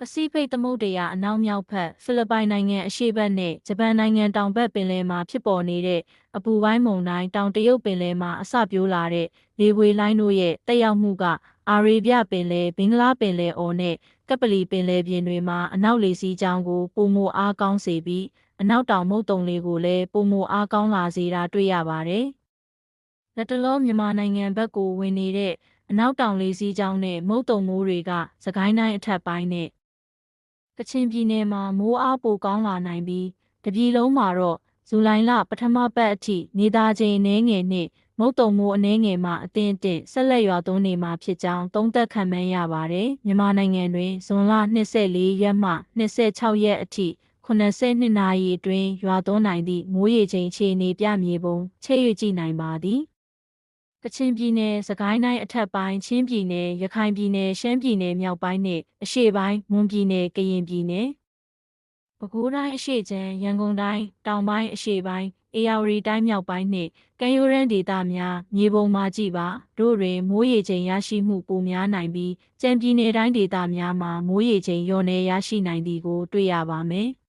ပစိဖိတ်သမုဒ္ဒရာအနောက်မြောက်ဘက်ဖိလစ်ပိုင်နိုင်ငံအရှေ့ဘက်နဲ့ဂျပန်နိုင်ငံတောင်ဘက်ပင်လယ်မှာဖြစ်ပေါ်နေတဲ့အပူပိုင်းမုန်တိုင်းတောင်တရုတ်ပင်လယ်မှာအစပြိုးလာတဲ့လေပွေလိုင်းတို့ရဲ့တက်ရောက်မှုကအာရေဗျပင်လယ်ဘင်္ဂလားပင်လယ်အော်နဲ့ကပလီပင်လယ်ပြင်တွေမှာအနောက်လေစီးကြောင်းကိုပုံမအားကောင်းစေပြီးအနောက်တောင်မုတ်တုံလေးကိုလည်းပုံမအားကောင်းလာစေတာတွေ့ရပါတယ်။လက်တလုံးမြန်မာနိုင်ငံဘက်ကိုဝင်နေတဲ့အနောက်တောင်လေစီးကြောင်းနဲ့မုတ်တုံမိုးတွေကစကိုင်းတိုင်းအထက်ပိုင်းနဲ့ ကချင်ပြည်နယ်မှာမိုးအားပိုကောင်းလာနိုင်ပြီးတပြည်လုံးမှာတော့ဇူလိုင်လပထမပတ်အထိနေသားချိန်အနည်းငယ်နဲ့မုတ်တုံမိုးအနည်းငယ်မှအသင့်အတင့်ဆက်လက်ရွာသွန်းနေမှာဖြစ်ကြောင်းသုံးသပ်ခံမှန်းရပါတယ်။မြန်မာနိုင်ငံတွင်ဇွန်လ24ရက်မှ26ရက်အထိ82နာရီအတွင်းရွာသွန်းနိုင်သည့်မိုးရေချိန်အခြေအနေပြမြေပုံချဲ့၍ကြည့်နိုင်ပါသည်။ ကချင်ပြည်နယ်၊စကိုင်းတိုင်းအထက်ပိုင်း၊ချင်းပြည်နယ်၊ရခိုင်ပြည်နယ်၊ရှမ်းပြည်နယ်မြောက်ပိုင်းနဲ့အရှေ့ပိုင်း၊မွန်ပြည်နယ်၊ကရင်ပြည်နယ်၊ပဲခူးတိုင်းအရှေ့ခြမ်း၊ရန်ကုန်တိုင်းတောင်ပိုင်းအရှေ့ပိုင်း၊အေရဝတီတိုင်းမြောက်ပိုင်းနှင့်ကမ်းရိုးတန်းဒေသများမြေပုံမှာကြည့်ပါတို့တွင်မိုးရေချိန်ရရှိမှုပိုများနိုင်ပြီးကြံပြည်နယ်တိုင်းဒေသများမှာမိုးရေချိန်လျော့နည်းရရှိနိုင်သည်ကိုတွေ့ရပါမယ်။